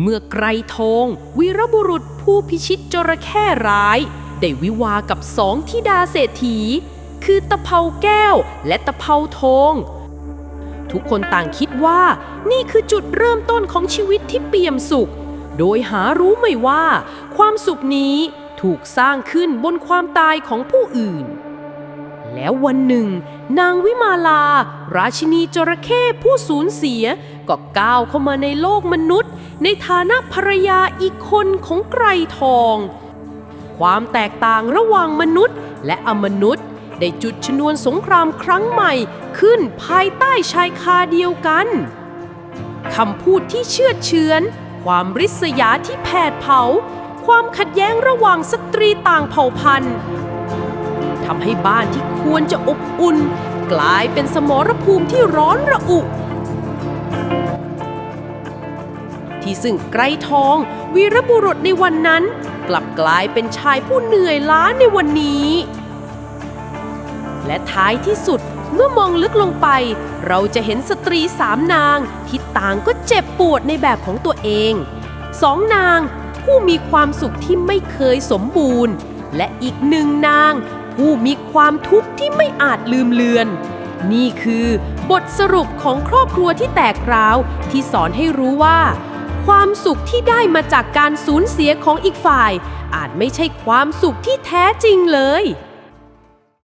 เมื่อไกรทองวีรบุรุษผู้พิชิตจระเข้ร้าย ได้วิวากับสองธิดาเศรษฐี คือตะเภาแก้วและตะเภาทอง ทุกคนต่างคิดว่านี่คือจุดเริ่มต้นของชีวิตที่เปี่ยมสุข โดยหารู้ไม่ว่า ความสุขนี้ถูกสร้างขึ้นบนความตายของผู้อื่น แล้ววันหนึ่ง นางวิมาลา ราชินีจระเข้ผู้สูญเสีย ก็ก้าวเข้ามาในโลกมนุษย์ ในฐานะภรรยาอีกคนของไกรทอง ความแตกต่างระหว่างมนุษย์และอมนุษย์ ได้จุดชนวนสงครามครั้งใหม่ขึ้นภายใต้ชายคาเดียวกันคำพูดที่เชื่อดเฉือน ความริษยาที่แผดเผา ความขัดแย้งระหว่างสตรีต่างเผ่าพันธุ์ ทำให้บ้านที่ควรจะอบอุ่น กลายเป็นสมรภูมิที่ร้อนระอุ ที่ซึ่งไกรทอง วีรบุรุษในวันนั้น กลับกลายเป็นชายผู้เหนื่อยล้าในวันนี้ และท้ายที่สุดเมื่อมองลึกลงไป เราจะเห็นสตรีสามนางที่ต่างก็เจ็บปวดในแบบของตัวเองสองนางผู้มีความสุขที่ไม่เคยสมบูรณ์ และอีกหนึ่งนาง ผู้มีความทุกข์ที่ไม่อาจลืมเลือน นี่คือบทสรุปของครอบครัวที่แตกร้าวที่สอนให้รู้ว่า ความสุขที่ได้มาจากการสูญเสียของอีกฝ่าย อาจไม่ใช่ความสุขที่แท้จริงเลย